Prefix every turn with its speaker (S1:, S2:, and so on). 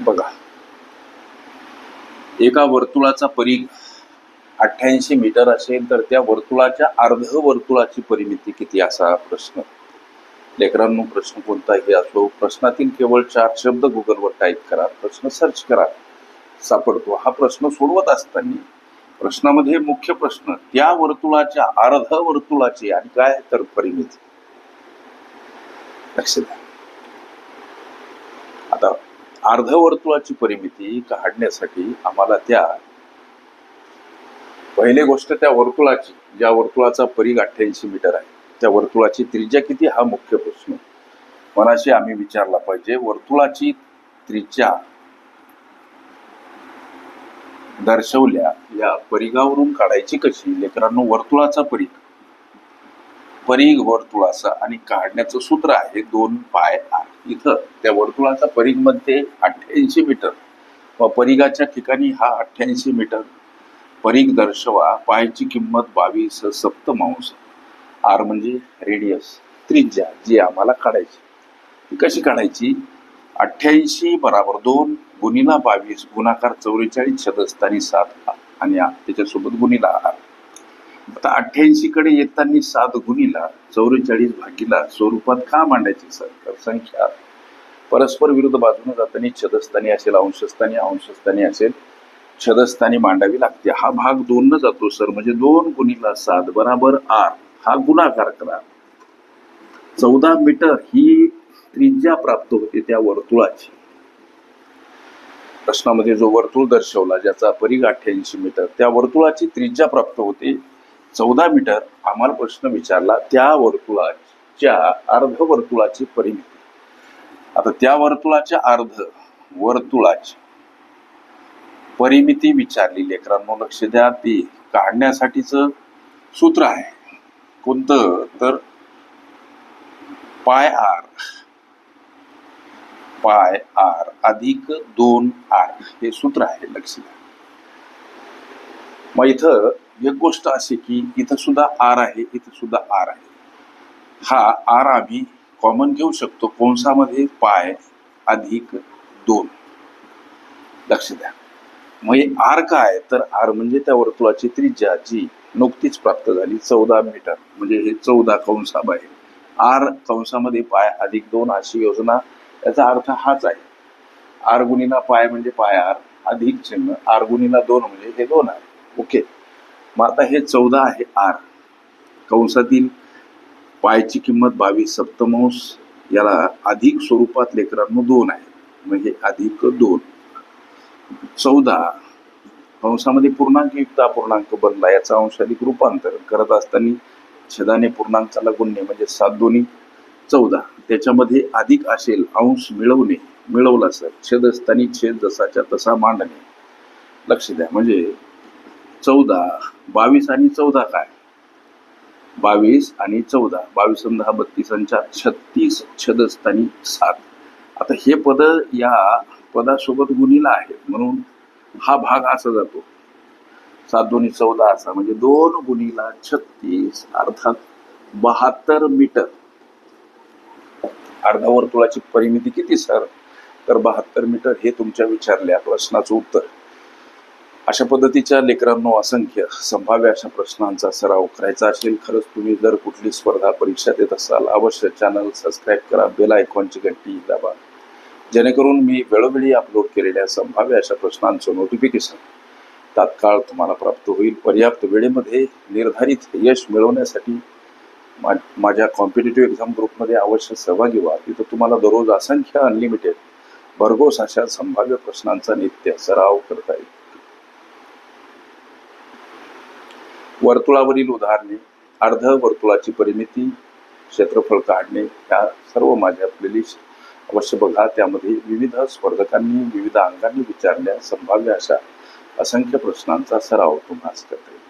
S1: बघा. एका वर्तुळाचा परीघ अठ्ठ्याऐंशी मीटर असेल तर त्या वर्तुळाच्या अर्ध वर्तुळाची परिमिती किती? असा प्रश्न. लेकरांनो प्रश्न कोणताही असो? प्रश्नातील केवळ चार शब्द गुगलवर टाईप करा. प्रश्न सर्च करा. सापडतो. हा प्रश्न सोडवत असताना प्रश्नामध्ये मुख्य प्रश्न त्या वर्तुळाच्या अर्ध वर्तुळाची आणि काय तर परिमिती. लक्ष द्या अर्धवर्तुळाची परिमिती काढण्यासाठी आम्हाला त्या पहिली गोष्ट त्या वर्तुळाची ज्या वर्तुळाचा परीघ अठ्ठ्याऐंशी मीटर आहे त्या वर्तुळाची त्रिज्या किती हा मुख्य प्रश्न. मनाशी आम्ही विचारला पाहिजे वर्तुळाची त्रिज्या दर्शवल्या या परिघावरून काढायची कशी? लेकरांनो वर्तुळाचा परीघ परीघ वर्तुळाचा आणि काढण्याचं सूत्र आहे दोन पाय आर इथं त्या वर्तुळाचा परीघमध्ये अठ्ठ्याऐंशी मीटर. व परिघाच्या ठिकाणी हा अठ्ठ्याऐंशी मीटर. परीघ दर्शवा पायची किंमत बावीस सप्तमांश. आर म्हणजे रेडियस. त्रिज्या जी आम्हाला काढायची. ती कशी काढायची? अठ्ठ्याऐंशी बराबर दोन गुणिला बावीस गुणाकार चौवेचाळीस छदस्थानी सात आणि आठ त्याच्यासोबत गुणिला आर आता अठ्ठ्याऐंशी कडे येताना सात गुणीला चौवेचाळीस भागीला स्वरूपात का मांडायची सर संख्या? परस्पर विरुद्ध बाजूने जाताना छदस्थानी असेल अंशस्थानी अंशस्थानी असेल छदस्थानी मांडावी लागते. हा भाग दोन न जातो सर. म्हणजे दोन गुणीला सात बराबर आर हा गुणाकार करा. चौदा मीटर ही त्रिज्या प्राप्त होते त्या वर्तुळाची. प्रश्नामध्ये जो वर्तुळ दर्शवला ज्याचा परीघ अठ्ठ्याऐंशी मीटर त्या वर्तुळाची त्रिज्या प्राप्त होते चौदा मीटर आम्हाला प्रश्न विचारला त्या वर्तुळाच्या अर्ध वर्तुळाची परिमिती. आता त्या वर्तुळाच्या अर्ध वर्तुळाची परिमिती विचारली लेकरांनो लक्ष द्या ती काढण्यासाठीच सूत्र आहे. कोणतं? तर पाय आर. पाय आर अधिक दोन आर हे सूत्र आहे लक्ष द्या. मग इथं एक गोष्ट अशी की इथं सुद्धा आर आहे इथं सुद्धा आर आहे. हा आर आम्ही कॉमन घेऊ शकतो कंसामध्ये पाय अधिक दोन. लक्ष द्या. मग हे आर काय? तर आर म्हणजे त्या वर्तुळाची त्रिज्या जी नुकतीच प्राप्त झाली चौदा मीटर. म्हणजे हे चौदा कंसाब आहे. आर कंसामध्ये पाय अधिक दोन अशी योजना याचा अर्थ हाच आहे. आर गुणीला पाय म्हणजे पाय आर अधिक चिन्ह. आर गुणीला दोन म्हणजे हे दोन आहे ओके. मग आता हे चौदा आहे आर. कंसातील पायची किंमत बावीस सप्तमांश याला अधिक स्वरूपात लेकरांनो दोन आहे. म्हणजे अधिक दोन. चौदा. कंसामध्ये पूर्णांक युक्त अपूर्णांक बनला याचा अंशाधिक रूपांतर करत असताना छेदाने पूर्णांकाला गुणणे म्हणजे सात दोन्ही. चौदा. त्याच्यामध्ये अधिक असेल अंश मिळवणे मिळवला सर. छेद असताना छेद जसाच्या तसा मांडणे. लक्ष द्या. म्हणजे चौदा. बावीस आणि चौदा काय? बावीस आणि चौदा. बावीस दहा बत्तीस आणि चार छत्तीस छदस्थानी सात. आता हे पद या पदासोबत गुणीला आहे म्हणून हा भाग असा जातो. सात दोन्ही चौदा असा. म्हणजे दोन गुणीला छत्तीस अर्थात बहात्तर मीटर. अर्धा वर्तुळाची परिमिती किती सर? तर बहात्तर मीटर हे तुमच्या विचारल्या प्रश्नाचं उत्तर. अशा पद्धतीच्या लेकरांनो असंख्य संभाव्य अशा प्रश्नांचा सराव करायचा असेल खरंच तुम्ही जर कुठली स्पर्धा परीक्षा देत असाल अवश्य चॅनल सबस्क्राईब करा बेल आयकॉनची घंटी दाबा. जेणेकरून मी वेळोवेळी अपलोड केलेल्या संभाव्य अशा प्रश्नांचं नोटिफिकेशन तात्काळ तुम्हाला प्राप्त होईल. पर्याप्त वेळेमध्ये निर्धारित यश मिळवण्यासाठी मा माझ्या कॉम्पिटेटिव्ह एक्झाम ग्रुपमध्ये अवश्य सहभागी व्हा. तिथं तुम्हाला दररोज असंख्य अनलिमिटेड भरघोस अशा संभाव्य प्रश्नांचा नित्य सराव करता येईल. वर्तुळावरील उदाहरणे अर्ध वर्तुळाची परिमिती क्षेत्रफळ काढणे या सर्व माझ्या प्लेलिस्ट अवश्य बघा. त्यामध्ये विविध स्पर्धकांनी विविध अंगांनी विचारल्या संभाव्य अशा असंख्य प्रश्नांचा सराव तुम्हाला करता. येईल